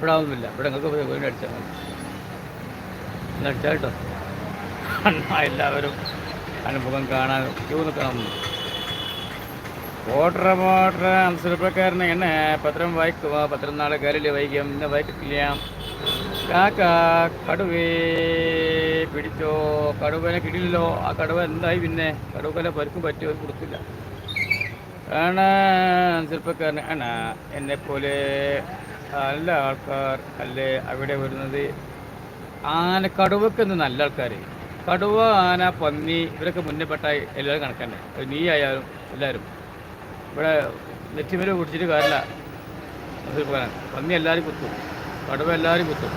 ഇവിടെ ഒന്നുമില്ല ഇവിടെ നിങ്ങൾക്ക് വീട് അടിച്ചാൽ മതി. അടിച്ചാൽ കേട്ടോ. എല്ലാവരും അനുഭവം കാണാൻ ക്യൂ നിൽക്കണം. ഓട്ടർ മോട്ടറ അംസരപ്രക്കാരനെ എന്നെ. പത്രം വായിക്കുക പത്രം നാളെ കയറില്ല വൈകും. ഇന്ന് വായിക്കില്ല കാക്ക കടുവേ പിടിച്ചോ. കടുവനെ കിടിലോ. ആ കടുവ എന്തായി പിന്നെ? കടുവനെ പരുക്കും പറ്റിയോ? കൊടുക്കില്ല ആണ് ചെറുപ്പക്കാരൻ ആണ് എന്നെപ്പോലെ നല്ല ആൾക്കാർ അല്ലേ അവിടെ വരുന്നത്? ആന കടുവക്കെന്ന് നല്ല ആൾക്കാർ കടുവ ആന പന്നി ഇവരൊക്കെ മുന്നേപ്പെട്ട എല്ലാവരും കണക്കന്നെ. നീ ആയാലും എല്ലാവരും ഇവിടെ നെറ്റിമേൽ കുടിച്ചിട്ട് കാര്യമില്ല. ചെറുപ്പക്കാരൻ പന്നി എല്ലാവരും കുത്തും. കടുവ എല്ലാവരും കുത്തും.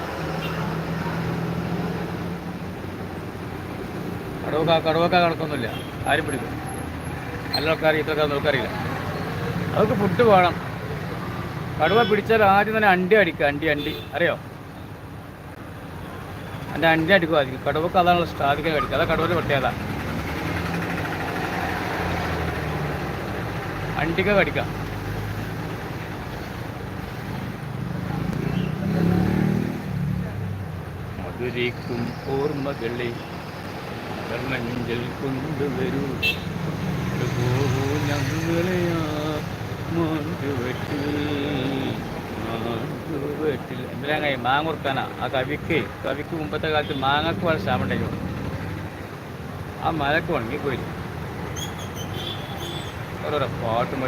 കടുവക്ക കടുവക്ക കണക്കൊന്നുമില്ല. ആരും പിടിക്കും നല്ല ആൾക്കാർ ഇത്രക്കാർ നോക്കാറില്ല. അവർക്ക് ഫുഡ് വേണം. കടുവ പിടിച്ചാൽ ആദ്യം തന്നെ അണ്ടി അടിക്കുക. അണ്ടി അണ്ടി. അറിയോ? എന്റെ അണ്ടി അടിക്കുക ആദ്യം. കടുവക്ക് അതാണ് സ്ഥാപിക്കാൻ ആദ്യം കടിക്കുക അതാ കടുവന്റെ പ്രത്യേകത. അണ്ടിക്ക കടിക്കാം ഓർമ്മകളെ കർണഞ്ചൽ കൊണ്ടുവരൂ. പോകൂ ഞങ്ങളെ മാണ്ടുവെട്ടിൽ മാണ്ടുവെട്ടിൽ എന്തിനാ മാങ്ങ കൊടുക്കാനാ ആ കവിക്ക് കവിക്ക് മുമ്പത്തെ കാലത്ത് മാങ്ങക്ക് വളരെ ശാമണ്ടു ആ മലക്ക് ഉണങ്ങിപ്പോയി. ഓരോരോ പാട്ടും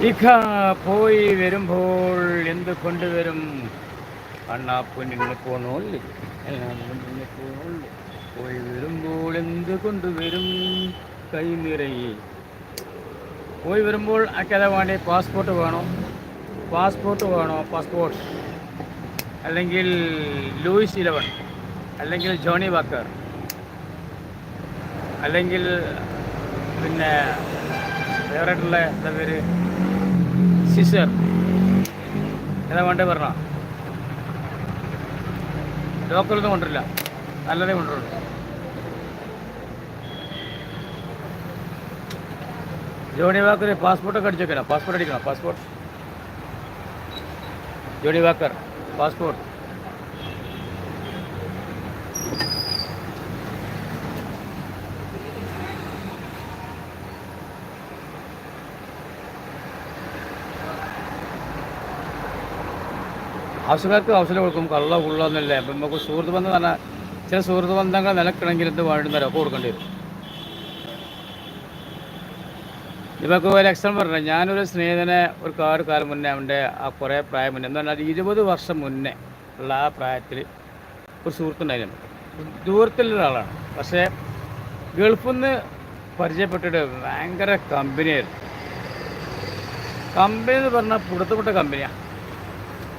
ഇഖ പോയി വരുമ്പോൾ എന്ത് കൊണ്ടുവരും അണ്ണാപ്പ് നിന്ന് പോണോല്ലേ നിന്ന് പോണോല്ലേ പോയി വരുമ്പോൾ എന്ത് കൊണ്ടുവരും കൈ നിറയെ പോയി വരുമ്പോൾ അക്കഥ വേണ്ടി പാസ്പോർട്ട് വേണോ പാസ്പോർട്ട് വേണോ? പാസ്പോർട്ട്. അല്ലെങ്കിൽ ലൂയിസ് ഇലവൻ. അല്ലെങ്കിൽ ജോണി വാക്കർ അല്ലെങ്കിൽ പിന്നെ ഫേവറേറ്റുള്ള എന്താ പേര്? സിസർ. ഏതാ വേണ്ടേ പറഞ്ഞോ? ലോക്കലൊന്നും കൊണ്ടില്ല നല്ലതേ കൊണ്ടുള്ളൂ ജോണി വാക്കർ പാസ്പോർട്ടൊക്കെ അടിച്ചു വെക്കണം? പാസ്പോർട്ട് അടിക്കണം? പാസ്പോർട്ട്. Johnnie Walker passport. ആവശ്യക്കാർക്ക് അവസരം കൊടുക്കും. കള്ള ഉള്ളതെന്നല്ലേ അപ്പം നമുക്ക് സുഹൃത്ത് ബന്ധം തന്നെ ചില സുഹൃത്ത് ബന്ധങ്ങൾ നിലക്കണമെങ്കിൽ എന്ത് വേണ്ടുന്നവരൊക്കെ കൊടുക്കേണ്ടി വരും. ഇവർക്ക് ഒരു എക്സാം പറഞ്ഞു ഞാനൊരു സ്നേഹിതനെ ഒരു കാറ് കാലം മുന്നേ അവന്റെ ആ കുറേ പ്രായം മുന്നേ എന്ന് പറഞ്ഞാൽ ഇരുപത് വർഷം മുന്നേ ഉള്ള ആ പ്രായത്തിൽ ഒരു സുഹൃത്തുണ്ടായിരുന്നു ദൂരത്തിലുള്ള ആളാണ് പക്ഷേ ഗൾഫിൽ നിന്ന് പരിചയപ്പെട്ടിട്ട് ഭയങ്കര കമ്പനിയായിരുന്നു കമ്പനി എന്ന് പറഞ്ഞാൽ പുറത്തുപെട്ട കമ്പനിയാണ്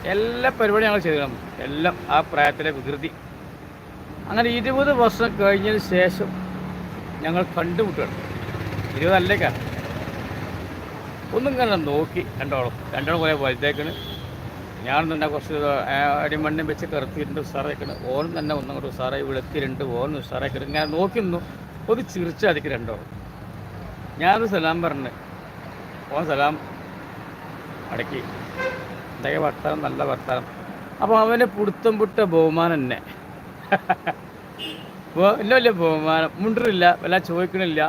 എല്ലാ പരിപാടി ഞങ്ങൾ ചെയ്തു എല്ലാം ആ പ്രായത്തിലെ വികൃതി അങ്ങനെ ഇരുപത് വർഷം കഴിഞ്ഞതിന് ശേഷം ഞങ്ങൾ കണ്ടുമുട്ടുകയാണ് ഇരുപതല്ലേക്കാണ് ഒന്നും കണ്ട നോക്കി രണ്ടോളം രണ്ടോളം കുറേ വലുതേക്കണ്. ഞാൻ തന്നെ കുറച്ച് അടിമണ്ണും വെച്ച് കറുത്തിട്ടുണ്ട് ഉസാറേക്കണ് ഓനും തന്നെ ഒന്നും കൂടെ ഉസാറായി വിളക്കിലുണ്ട് ഓനും ഉസാറേക്കണ് ഇങ്ങനെ നോക്കി നിന്നു. ഒരു ചിരിച്ചടിക്ക് രണ്ടോളം. ഞാനൊരു സലാം പറഞ്ഞു. ഓൻ സലാം അടക്കി. എന്തൊക്കെ വർത്താനം? നല്ല വർത്താനം. അപ്പോൾ അവനെ പുടുത്തം പുട്ട ബഹുമാനം തന്നെ ഇല്ല വലിയ ബഹുമാനം. മുണ്ടില്ല വല്ല ചോദിക്കണില്ല.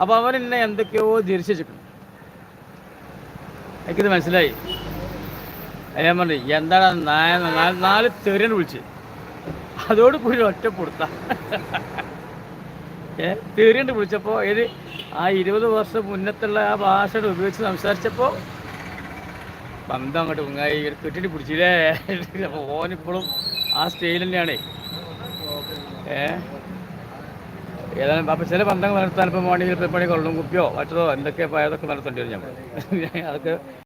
അപ്പോൾ അവൻ എന്തൊക്കെയോ തിരിച്ചിരിക്കണം എനിക്കിത് മനസ്സിലായി. ഞാൻ പറഞ്ഞു എന്താണ് നാല് നാല് തെറിയാണ് വിളിച്ച്. അതോട് കൂടി ഒറ്റ പുടുത്ത. ഏ? തെറിയുണ്ട് വിളിച്ചപ്പോൾ ഏത് ആ ഇരുപത് വർഷം മുന്നത്തുള്ള ആ ഭാഷയുടെ ഉപയോഗിച്ച് സംസാരിച്ചപ്പോൾ ബന്ധം അങ്ങോട്ട് ഉങ്ങായി കെട്ടിട്ട് പിടിച്ചില്ലേ? അപ്പോൾ ഓനിപ്പോഴും ആ സ്റ്റേജിൽ തന്നെയാണേ. ഏ? ഏതായാലും അപ്പം ചില ബന്ധങ്ങൾ നടത്താൻ ഇപ്പം വേണമെങ്കിൽ ഇപ്പം പണി കൊള്ളും കുപ്പിയോ മറ്റതോ എന്തൊക്കെ അതൊക്കെ നടത്തേണ്ടി വരും ഞങ്ങൾ അതൊക്കെ